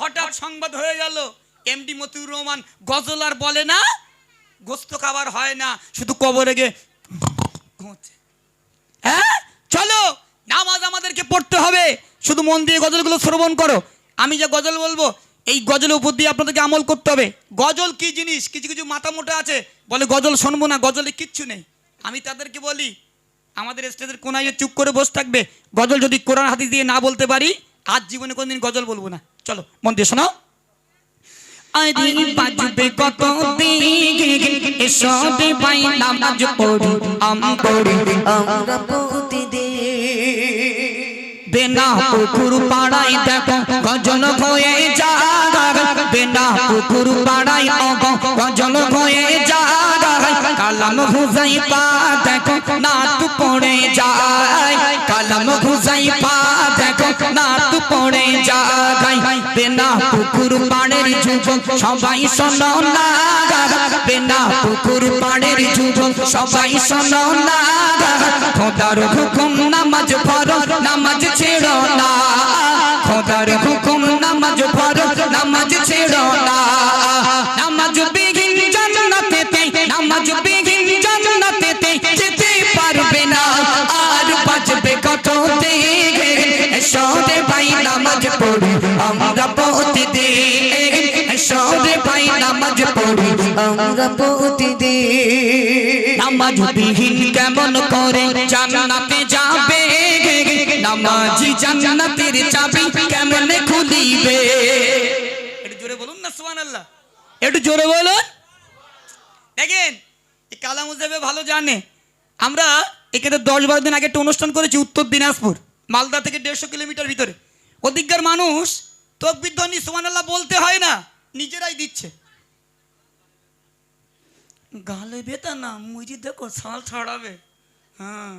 হঠাৎ সংবাদ হয়ে গেল, এমডি মতিউর রহমান গজল আর বলে না, গোস্ত খাবার হয় না, শুধু কবরে গে হ্যাঁ? চলো, নামাজ আমাদেরকে পড়তে হবে, শুধু মন দিয়ে গজলগুলো শ্রবণ করো। আমি যে গজল বলব, এই গজলের উপর দিয়ে আপনাদেরকে আমল করতে হবে। গজল কি জিনিস? কিছু কিছু মাথা মোটা আছে, বলে গজল শুনব না, গজলে কিচ্ছু নেই। আমি তাদেরকে বলি, আমাদের স্টেজের কোনায় চুপ করে বসে থাকবে, গজল যদি কোরআন হাদিস দিয়ে না বলতে পারি আজ জীবনে কোনদিন গজল বলব না। চলো মন দিয়ে শোনাও। আরে বাজবে কত দিকে এসো ভাই নামাজ পড়ি আম পড়ি আমরা প্রতিদিন বেনা পুকুর পাড়াই দেখো গজল হয়ে যা বেনা পুকুর পাড়াই অগ গজল কালাম হুজাই পা দেখো নাত পড়ে যায় কালাম হুজাই পা দেখো নাত পড়ে যায় বেনা পুকুর পাড়ের যুবক সবাই শোনো না বেনা পুকুর পাড়ের যুবক সবাই শোনো না খোদার হুকুম নামাজ পড়ো নামাজ ছেড়ো না খোদার হুকুম নামাজ পড়ো নামাজ ছেড়ো না পড়ি আমরা প্রতিদিন নামাজ পড়ি আমরা প্রতিদিন নামাজ বিহীন কেমন করে জান্নাতে যাবে? নামাজি জান্নাতের চাবি কেমন খুলিবে? একটু জোরে বলুন না সুবহানাল্লাহ। একটু জোরে বলুন। দেখেন এই ভালো জানে। আমরা এখানে দশ বারো দিন আগে একটা অনুষ্ঠান করেছি উত্তর দিনাজপুর মালদা থেকে দেড়শো কিলোমিটার ভিতরে। ওদিককার মানুষ, তকবির ধ্বনি সুবহানাল্লাহ বলতে হয় না, নিজেরাই দিচ্ছে। গালে বেতা না মুজি দেখো, ছাল ছড়াবে হ্যাঁ।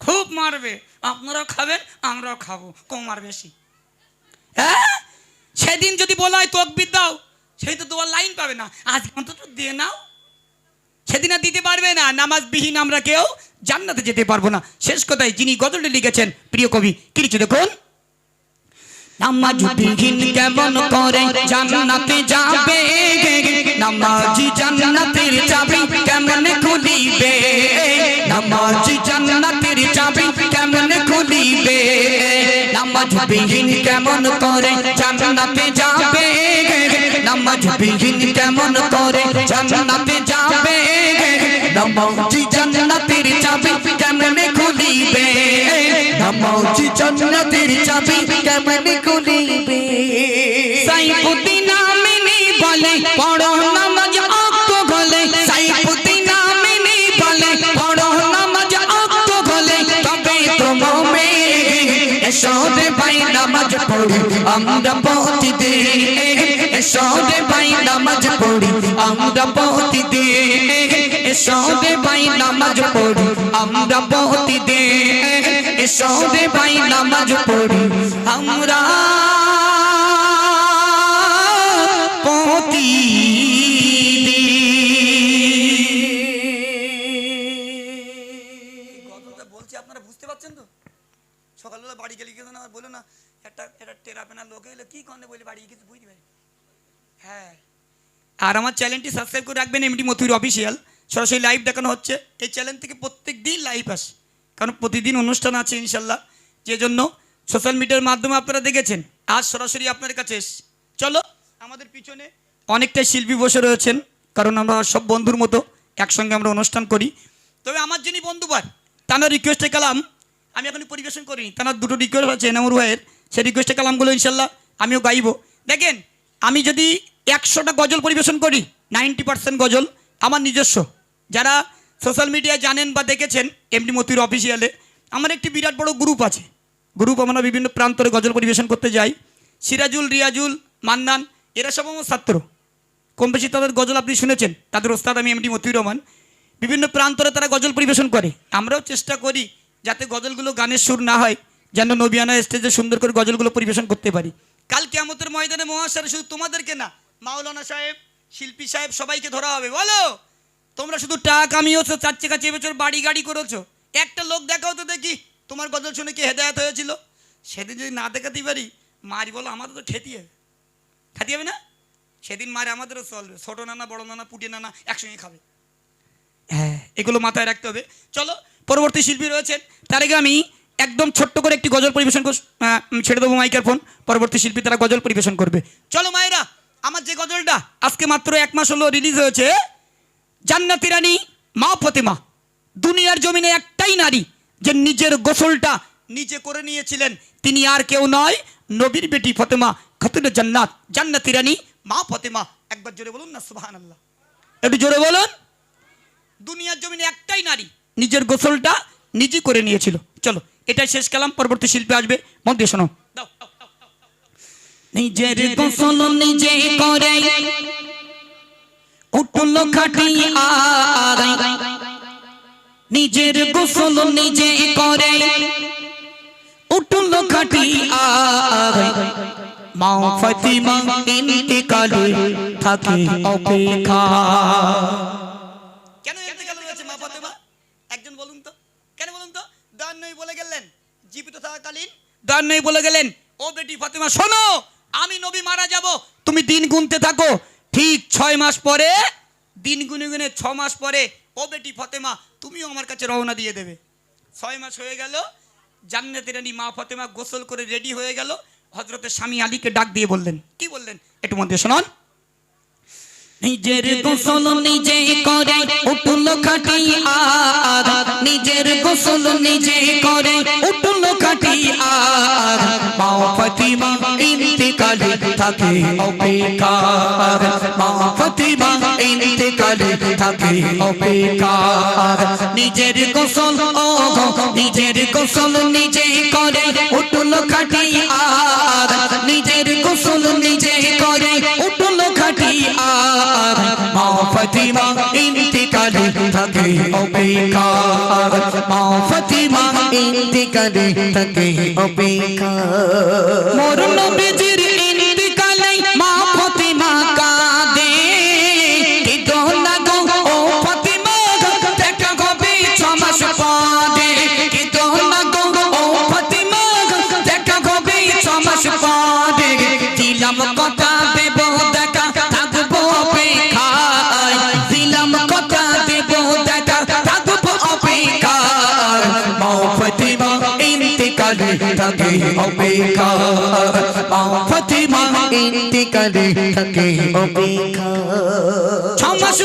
খুব মারবে, আপনারাও খাবেন, আমরাও খাব, কম আর বেশি। হ্যাঁ? সেদিন যদি বলা হয় তকবির দাও, সেই তো তোমার লাইন পাবে না। আজ অন্তত দিয়ে নাও। সেদিন আর দিতে পারবে না নামাজ বিহীন আমরা কেউ জান্নাতে যেতে পারব না। শেষ কথায় যিনি গজলটি লিখেছেন, প্রিয় কবি কি লিখছে দেখুন নামাজ বিহীন কেমন করে জান্নাতে যাবে নামাজি জান্নাতের চাবি কেমন খুলিবে নামাজি জান্নাতের চাবি কেমন খুলিবে নামাজ বিহীন কেমন করে জান্নাতে যাবে নামাজ বিহীন কেমন করে জান্নাতে যাবে নামাজি জান্নাতের চাবি কেমন খুলিবে নামাজি জান্নাতের চাবি কেমন খুলিবে? সাইফুদ্দিন আমিনি বলে, পড়ো নামাজ অক্ত গলে। সাইফুদ্দিন আমিনি বলে, পড়ো নামাজ অক্ত গলে। তবে তোমামে এসো রে ভাই, নামাজ পড়ি, আমরা প্রতিদিন এসো রে ভাই, নামাজ পড়ি, আমরা প্রতিদিন এসো রে ভাই, নামাজ পড়ি, আমরা প্রতিদিন এসো রে ভাই নামাজ পড়ি। আমরা আপনারা বুঝতে পারছেন তো সকালবেলা বাড়ি না বলো না একটা কি বাড়ি হ্যাঁ আর আমার চ্যানেলটি সাবস্ক্রাইব করে রাখবেন এমডি মথুর অফিসিয়াল। সরাসরি লাইভ দেখানো হচ্ছে। এই চ্যানেল থেকে প্রত্যেক দিন লাইভ আসে। কারণ প্রতিদিন অনুষ্ঠান আছে ইনশাল্লাহ। যে জন্য সোশ্যাল মিডিয়ার মাধ্যমে আপনারা দেখেছেন, আজ সরাসরি আপনার কাছে এসছি চলো, আমাদের পিছনে অনেকটাই শিল্পী বসে রয়েছেন, কারণ আমরা সব বন্ধুর মতো একসঙ্গে আমরা অনুষ্ঠান করি। তবে আমার যিনি বন্ধুবার তার রিকোয়েস্টে কালাম, আমি এখন পরিবেশন করিনি। তার দুটো রিকোয়েস্ট আছে এনামুর ভাইয়ের। সেই রিকোয়েস্টে কালামগুলো ইনশাল্লাহ আমিও গাইবো। দেখেন, আমি যদি একশোটা গজল পরিবেশন করি নাইনটি পার্সেন্ট গজল আমার নিজস্ব। যারা সোশ্যাল মিডিয়ায় জানেন বা দেখেছেন এমনি মতির অফিসিয়ালে, আমার একটি বিরাট বড় গ্রুপ আছে। গ্রুপ আমরা বিভিন্ন প্রান্তরে গজল পরিবেশন করতে যাই। সিরাজুল, রিয়াজুল, মান্নান, এরা সব আমার ছাত্র। কম বেশি তাদের গজল আপনি শুনেছেন? তাদের ওস্তাদ আমি এমডি মতিউর রহমান। বিভিন্ন প্রান্তরে তারা গজল পরিবেশন করে। আমরাও চেষ্টা করি যাতে গজলগুলো গানের সুর না হয়, যেন নবিয়ানা স্টেজে সুন্দর করে গজলগুলো পরিবেশন করতে পারি। কাল কেমতের ময়দানে মহাশারে শুধু তোমাদেরকে না, মাওলানা সাহেব, শিল্পী সাহেব সবাইকে ধরা হবে। বলো! তোমরা শুধু টাকা কামিয়েছো চার চাকা চেপেছো বাড়ি গাড়ি করেছ। একটা লোক দেখাও তো দেখি, তোমার গজল শুনে কি হেদায়ত হয়েছিল? সেদিন যদি না দেখাতেই পারি, মারি বলো, আমাদের তো খেতে হবে। খেতে হবে না? সেদিন মারে আমাদেরও চলবে ছোটো নানা, বড় নানা, পুটে নানা একসঙ্গে খাবে। হ্যাঁ এগুলো মাথায় রাখতে হবে। চলো, পরবর্তী শিল্পী রয়েছেন, তার আগে আমি একদম ছোট্ট করে একটি গজল পরিবেশন ছেড়ে দেবো মাইকের ফোন। পরবর্তী শিল্পী তারা গজল পরিবেশন করবে। চলো মায়েরা, আমার যে গজলটা আজকে মাত্র এক মাস হলো রিলিজ হয়েছে জান্নাতি রানী মা ফতেমা। দুনিয়ার জমিনে একটাই নারী যে নিজের গোসলটা নিজে করে নিয়েছিলেন। তিনি আর কেউ নয় নবীর বেটি ফতেমা খাতুনে জান্নাত জান্নাতি রানী মা ফতেমা। একবার জোরে বলুন না সুবাহান আল্লাহ একটু জোরে বলুন। দুনিয়ার জমিনে একটাই নারী নিজের গোসলটা নিজে করে নিয়েছিল। চলো এটাই শেষ কালাম পরবর্তী শিল্পী আসবে। মন দিয়ে শোনো। নিজের গোসল নিজে করে। উঠল খাটি নিজের গোসল নিজে করে। উঠল খাটি আগাই মা ফাতিমা ইন্তেকালে থাকে অপেক্ষা। কেন ইন্তেকাল হয়েছে মা ফাতেমা? একজন বলুন তো। কেন বলুন তো? দান নই বলে গেলেন, জীবিত থাকাকালীন। দান নই বলে গেলেন, ও বেটি ফাতেমা, শোনো, আমি নবী মারা যাব। তুমি দিন গুনতে থাকো ঠিক ছয় মাস পরে, দিন গুনে গুনে ছ মাস পরে, ও বেটি ফাতেমা, তুমিও আমার কাছে রওনা দিয়ে দেবে। ছয় মাস হয়ে গেল জান্নাতের রানী মা ফাতেমা গোসল করে রেডি হয়ে গেল হজরতের স্বামী আলীকে ডাক দিয়ে বললেন, কি বললেন? একটু মধ্যে শোনান। নিজের গোসল নিজে করে, উঠল খাটি আর নিজের গোসল নিজে করে, উঠল খাটি আর মাও ফাতিমা থাকে অপেক্ষার মা ফাতিমা ইন্তেকালে থাকে অপেক্ষার নিজের গোসল ও নিজের গোসল নিজে করে, উঠল খাটি আর। নিজের গোসল নিজে করে, উঠল খাটি আর। মা ফাতিমা ইন্তিকালে থাকে অপেক্ষার মা ফাতিমা ইন্তিকালে থাকে অপেক্ষা মোর নবীজির থাকে অপেক্ষা মা ফাতিমা ইন্তিকালে থাকে অপেক্ষা ছমাস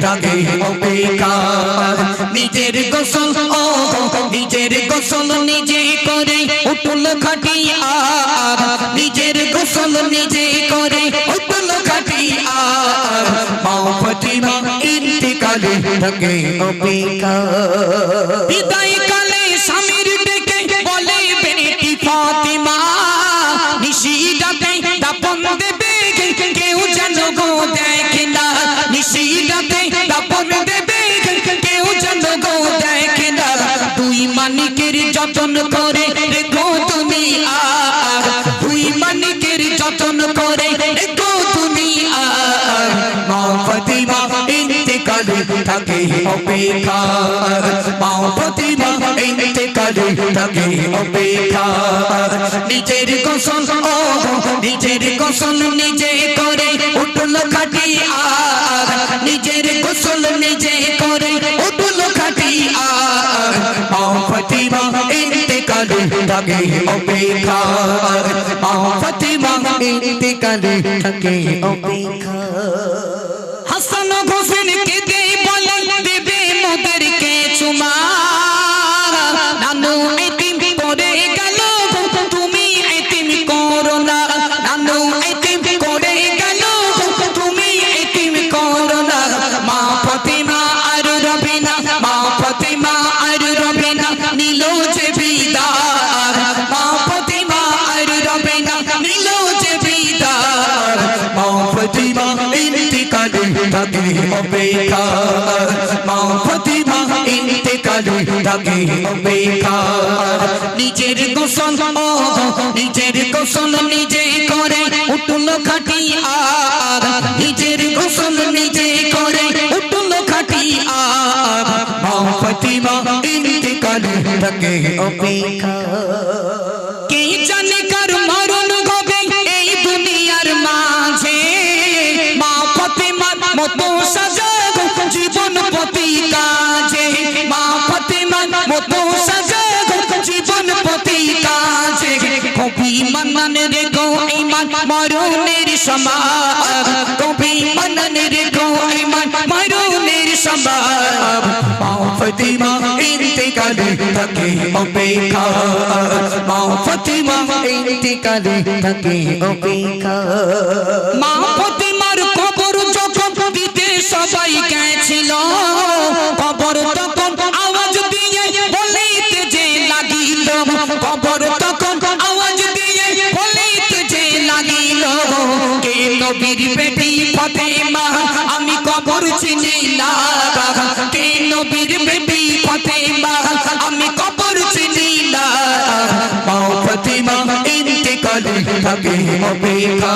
থাকে অপেক্ষার নিজের গোসল নিজের গোসল নিজে করে উঠল খাটি আর। নিজের গোসল নিজে করে উঠল খাটি আর। মাও ফাতিমা ইন্তেকালে থাকে অপেক্ষা। বিদায় থাকে অপেক্ষার মা ফাতিমা ইন্তেকালে থাকে অপেক্ষার। নিজের গোসল ও নিজের গোসল নিজে করে উঠল খাটি আর। নিজের গোসল নিজে করে উঠল খাটি আর। মা ফাতিমা ইন্তেকালে থাকে অপেক্ষার। মা ফাতিমা ইন্তিকালে থাকে অপেক্ষা বেকার মা ফতিমা ইন্তেকালে থাকে বেকার নিজের গোসল নিজের গোসল নিজে করে উঠল খাটি আর নিজের গোসল নিজে করে উঠল খাটি আর মা ফতিমা ইন্তেকালে থাকে অপেক্ষা কে জানে কবি মনন রে গো ইমান, মরণের সমাজ কবি মনন রে গো ইমান, মরণের সমাজ মা ফতিমা ইন্তেকালে থাকে অপেক্ষা। মা ফতিমা ইন্তেকালে থাকে অপেক্ষা। মা থাকে অপেক্ষা।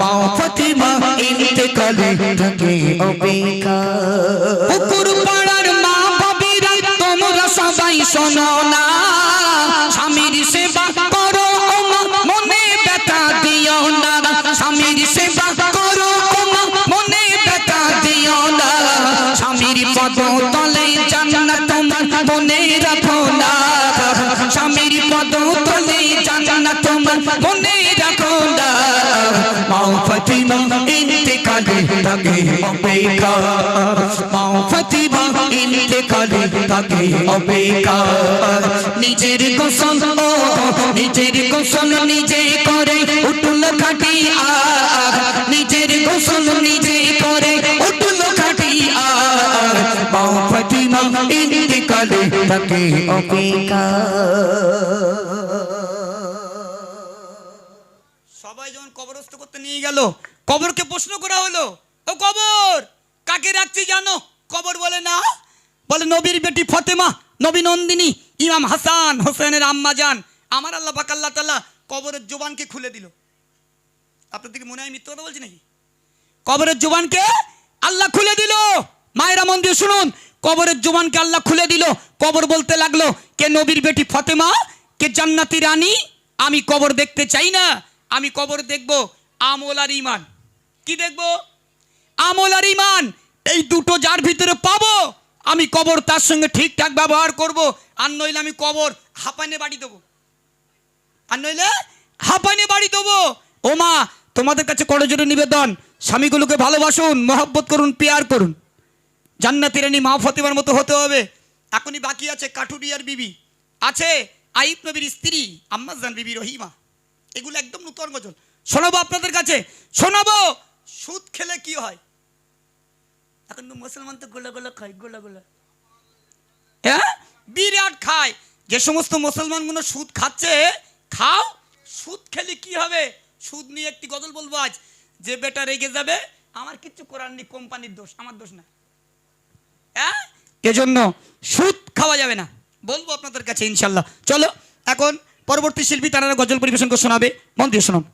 মা ফতিমা ইন্তেকালে থাকে অপেক্ষা। মনে রাখো না মা ফতিমা ইন্তেকালে থাকে অপেক্ষা। মা ফতিমা ইন্তেকালে থাকে অপেক্ষা। নিজের গোসল, ও, নিজের গোসল নিজে করে উঠল খাটি আ নিজের গোসল নিজে করে উঠল খাটি আ মা ফতিমা ইন্তেকালে থাকে অপেক্ষা। নিয়ে গেল। কবরকে প্রশ্ন করা হলো, ও কবর, কাকে রাখছি জানো? কবর বলে, না। বলে, নবীর বেটি ফতেমা, নবী নন্দিনী, ইমাম হাসান, হোসেনের আম্মা যান আমার আল্লাহ পাক আল্লাহ তাল্লাহ কবরের জোবানকে খুলে দিল। আপনার দিকে মনে হয় মিথ্যে কথা বলছি নাকি? কবরের জোবানকে আল্লাহ খুলে দিল। মায়েরা মন দিয়ে শুনুন, কবরের জোবানকে আল্লাহ খুলে দিল। কবর বলতে লাগল, কে নবীর বেটি ফতেমা, কে জান্নাতি রানী, আমি কবর দেখতে চাই না, আমি কবর দেখব আমল আর ইমান কি দেখব? আমল আর ইমান এই দুটো যার ভিতরে পাবো, আমি কবর তার সঙ্গে ঠিকঠাক ব্যবহার করব, আর নইলে আমি কবর হাঁপানে বাড়ি দেবো। আর নইলে হাঁপানে বাড়ি দেবো। ও মা, তোমাদের কাছে করজোরে নিবেদন। স্বামীগুলোকে ভালোবাসুন, মহব্বত করুন, পেয়ার করুন। জান্নাতি রানী মা ফতেমার মতো হতে হবে। এখনই বাকি আছে কাঠুরিয়ার বিবি। আছে আইব নবীর স্ত্রী, আম্মাজান বিবি রহিমা। এগুলো একদম নূতন গজল। শোনাবো আপনাদের কাছে? শোনাবো? সুদ খেলে কি হয়? এখন তো মুসলমান তো গোলা গোলা খায় গোলা গোলা। হ্যাঁ? বিরাট খায়। যে সমস্ত মুসলমানগুলো সুদ খাচ্ছে খাও। সুদ খেলে কি হবে? সুদ নিয়ে একটি গজল বলব আজ। যে বেটা রেগে যাবে আমার কিচ্ছু করার নেই কোম্পানির দোষ আমার দোষ না। হ্যাঁ? এজন্য সুদ খাওয়া যাবে না। বলব আপনাদের কাছে ইনশাল্লাহ। চলো এখন পরবর্তী শিল্পী তারা গজল পরিবেশন করে শোনাবে। মন দিয়ে শুনুন।